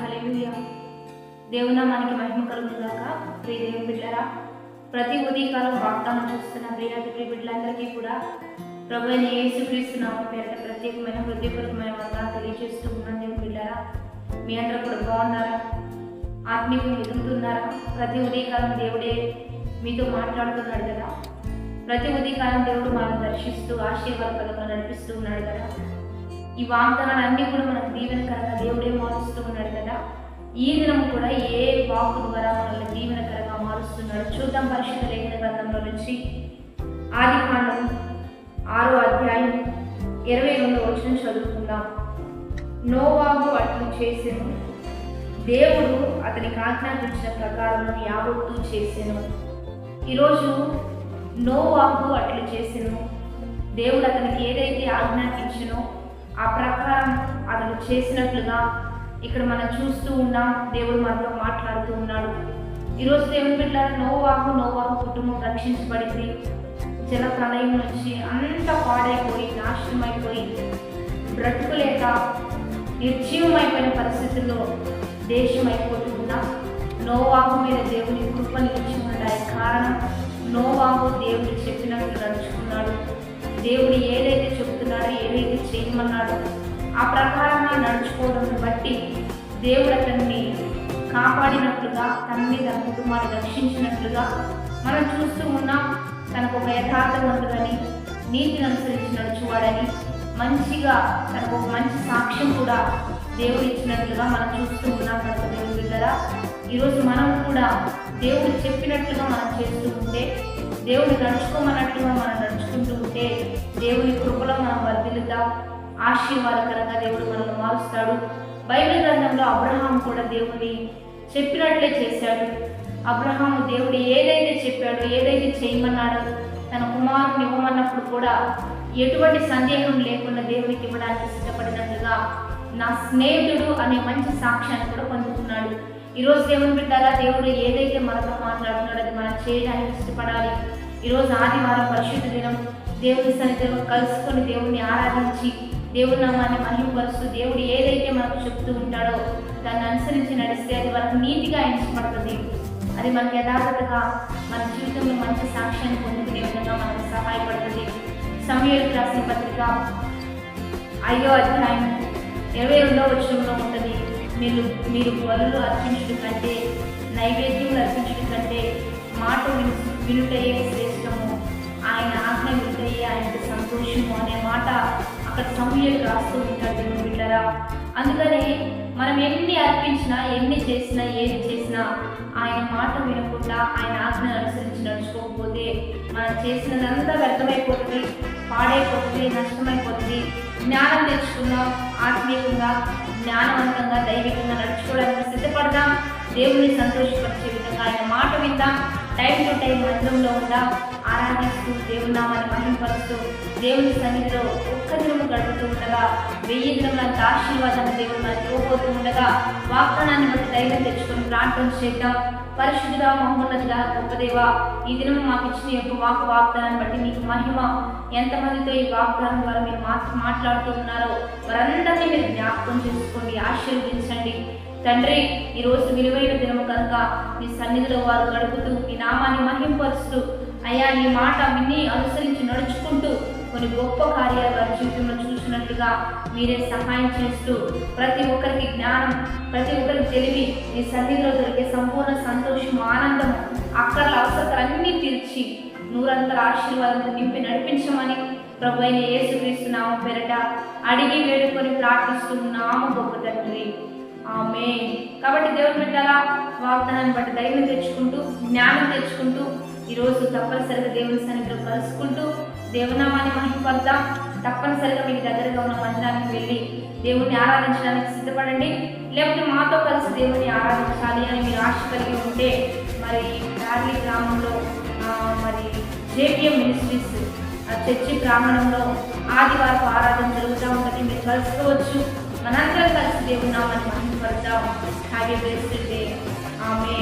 హల్లెలూయా. దేవున మనకి మహిమ కలుగుగాక ప్రియ దేవుని బిడ్డరా ప్రతి ఉదయకాలం వాగ్దానం చూస్తున్న ప్రియాతి ప్రియ బిడ్డలందరికీ కూడా ప్రభు అయిన యేసుక్రీస్తు నామ పేరిట ప్రత్యేకమైన హృదయపూర్వకమైన వందనాలు తెలియజేస్తూ ఉన్నాను దేవుని బిడ్డరా మీ అందరూ కూడా బాగున్నారా? ఆత్మీయంగా ఎదుగుతున్నారా? ప్రతి ఉదయకాలం దేవుడే మీతో మాట్లాడుతున్నాడు కదా. ప్రతి ఉదయకాలం దేవుడు మనం దర్శిస్తూ ఆశీర్వాదకరంగా నడిపిస్తూ ఉన్నాడు కదా. ఈ వాగ్దానాలన్నీ కూడా మనకు దీవెనకరంగా దేవుడే మారుస్తూ ఉన్నాడు కదా. ఈ దినం కూడా ఏ వాకు ద్వారా మనల్ని దీవెనకరంగా మారుస్తున్నాడు చూద్దాం పరిశుద్ధ లేఖన గ్రంథంలో నుంచి. ఆది కాండం ఆరో అధ్యాయం ఇరవై రెండు వచ్చిన చదువుకుందాం. నోవాహు అట్లు చేసెను. దేవుడు అతనికి ఆజ్ఞాపించిన ప్రకారం యావత్తు చేసెను. ఈరోజు నోవాహు అట్లు చేసెను. దేవుడు అతనికి ఏదైతే ఆజ్ఞాపించినో ఆ ప్రకారం అతను చేసినట్లుగా ఇక్కడ మనం చూస్తూ ఉన్నాం. దేవుడు మనతో మాట్లాడుతూ ఉన్నాడు. ఈరోజు దేవుని బిడ్డ నోవాహు నోవాహు కుటుంబం రక్షించబడింది. జల ప్రళయం నుంచి అంత పాడైపోయి నాశనం అయిపోయి బ్రతుకులేక నిర్జీవమైపోయిన పరిస్థితుల్లో దేశం అయిపోతుందా నోవాహు మీద దేవుని కృప నిలిచి ఉండాలి కారణం నోవాహు దేవుడు చెప్పినట్లు నడుచుకున్నాడు. దేవుడు ఏదైతే గారు ఏదైతే చేయమన్నాడో. ఆ ప్రకారంగా నడుచుకోవడం బట్టి దేవుడు అతన్ని కాపాడినట్లుగా తన తన కుటుంబాన్ని రక్షించినట్లుగా మనం చూస్తూ ఉన్నాం. తనకు ఒక యథార్థవంతుడని నీతిని అనుసరించి నడుచువాడని మంచిగా తనకు ఒక మంచి సాక్ష్యం కూడా దేవుడు ఇచ్చినట్లుగా మనం చూస్తూ ఉన్నాం. కనుక దేవుడు బిడ్డరా ఈరోజు మనం కూడా దేవుడు చెప్పినట్లుగా మనం చేస్తూ ఉంటే దేవుడు నడుచుకోమన్నట్లుగా మనం నడుచుకుంటూ ఉంటే దేవుని కృపలో మనం వర్ధిల్లుతాం. ఆశీర్వాదకరంగా దేవుడు మనల్ని మారుస్తాడు. బైబిల్ గ్రంథంలో అబ్రహాం కూడా దేవుని చెప్పినట్లే చేశాడు. అబ్రహాము దేవుడు ఏదైతే చెప్పాడో ఏదైతే చేయమన్నాడో తన కుమారుని ఇవ్వమన్నప్పుడు కూడా ఎటువంటి సందేహం లేకుండా దేవునికి ఇవ్వడానికి సిద్ధపడినట్లుగా నా స్నేహితుడు అనే మంచి సాక్ష్యాన్ని కూడా పొందుతున్నాడు. ఈరోజు దేవుని బిడ్డారా దేవుడు ఏదైతే మనతో మాట్లాడుతున్నాడో అది మనం చేయడానికి ఇష్టపడాలి ఈరోజు ఆదివారం పరిశుద్ధ దినం. దేవుని సన్నిధిలో కలుసుకొని దేవుణ్ణి ఆరాధించి దేవుడి నామాన్ని మహిమపరుస్తూ దేవుడు ఏదైతే మనకు చెప్తూ ఉంటాడో దాన్ని అనుసరించి నడిస్తే అది మనకు నీతిగా ఎంచబడుతుంది అది మనకు యథార్థతగా మన జీవితంలో మంచి సాక్ష్యాన్ని పొందుకునే విధంగా మనకు సహాయపడుతుంది. సమయాలకు రాసిన పత్రిక అయ్యో అధ్యాయం ఇరవై రెండో వచనంలో ఉంటుంది. మీరు మీరు బలులు అర్పించడం కంటే నైవేద్యములు అర్పించడం కంటే మాట విను వినుటయే శ్రేష్టము. ఆయన ఆజ్ఞ వినుటయే ఆయనకు సంతోషము అనే మాట అక్కడ సమయాలు రాస్తూ ఉంటాడు దేవుని బిడ్డరా. అందుకని మనం ఎన్ని అర్పించినా ఎన్ని చేసినా ఏది చేసినా ఆయన మాట వినకుండా ఆయన ఆజ్ఞ అనుసరించి నడుచుకోకపోతే మనం చేసినదంతా వ్యర్థమైపోతుంది పాడైపోతుంది నష్టమైపోతుంది. జ్ఞానం తెచ్చుకుందాం ఆత్మీయంగా జ్ఞానవంతంగా దైవికంగా నడుచుకోవడానికి సిద్ధపడదాం. దేవుని సంతోషపరిచే విధంగా ఆయన మాట విందాం. టైం టు టైం మందిరంలో ఉందా ఆరాధిస్తూ దేవుని నామాన్ని మహిమపరుస్తూ దేవుని సన్నిధిలో ఒక్క దినము గడుపుతూ ఉండగా వెయ్యి దినములంత ఆశీర్వాదాన్ని దేవుడు మనకి ఇవ్వబోతూ ఉండగా వాగ్దానాన్ని బట్టి ధైర్యం తెచ్చుకొని ప్రార్థన చేద్దాం. పరిశుద్ధుడా మహోన్నతుడా గొప్పదేవా ఈ దినం మాకు ఇచ్చిన యొక్క వాక్ వాగ్దానాన్ని బట్టి మీకు మహిమ. ఎంతమందితో ఈ వాగ్దానం ద్వారా మీరు మాట్లాడుతూ ఉన్నారో వారందరినీ మీరు జ్ఞాపకం చేసుకోండి ఆశీర్వదించండి. తండ్రి ఈరోజు విలువైన దినము కనుక మీ సన్నిధిలో వారు గడుపుతూ మీ నామాన్ని మహింపరుస్తూ అయ్యా నీ మాట విని అనుసరించి నడుచుకుంటూ కొన్ని గొప్ప కార్యాలు వారి జీవితంలో చూసినట్లుగా మీరే సహాయం చేస్తూ ప్రతి ఒక్కరికి జ్ఞానం ప్రతి ఒక్కరికి తెలివి మీ సన్నిధిలో దొరికే సంపూర్ణ సంతోషం ఆనందం అక్కర్ల అవసరాలన్నీ తీర్చి నూరంతర ఆశీర్వాదం నింపి నడిపించమని ప్రభు అయిన యేసుక్రీస్తు నామ పేరట అడిగి వేడుకొని ప్రార్థిస్తున్నాము గొప్ప తండ్రి. ఆమె కాబట్టి దేవుని బిడ్డల వాగ్దానాన్ని బట్టి ధైర్యం తెచ్చుకుంటూ జ్ఞానం తెచ్చుకుంటూ ఈరోజు తప్పనిసరిగా దేవుని సన్నిధిలో కలుసుకుంటూ దేవునామాన్ని మహిమపడదాం తప్పనిసరిగా మీకు దగ్గరగా ఉన్న మందిరానికి వెళ్ళి దేవుణ్ణి ఆరాధించడానికి సిద్ధపడండి. లేకపోతే మాతో కలిసి దేవుణ్ణి ఆరాధించాలి అని మీరు ఆశ కలిగి ఉంటే మరి కార్లీ గ్రామంలో మరి జేపీఎం మినిస్ట్రీస్ ఆ చర్చి ప్రాంగణంలో ఆదివారం ఆరాధన జరుగుతూ ఉంటుంది. మీరు కలుసుకోవచ్చు మనందరం కలిసి దేవుని నామాన్ని మహిమపడతాం హ్యాపీ బెస్ట్ డే ఆమె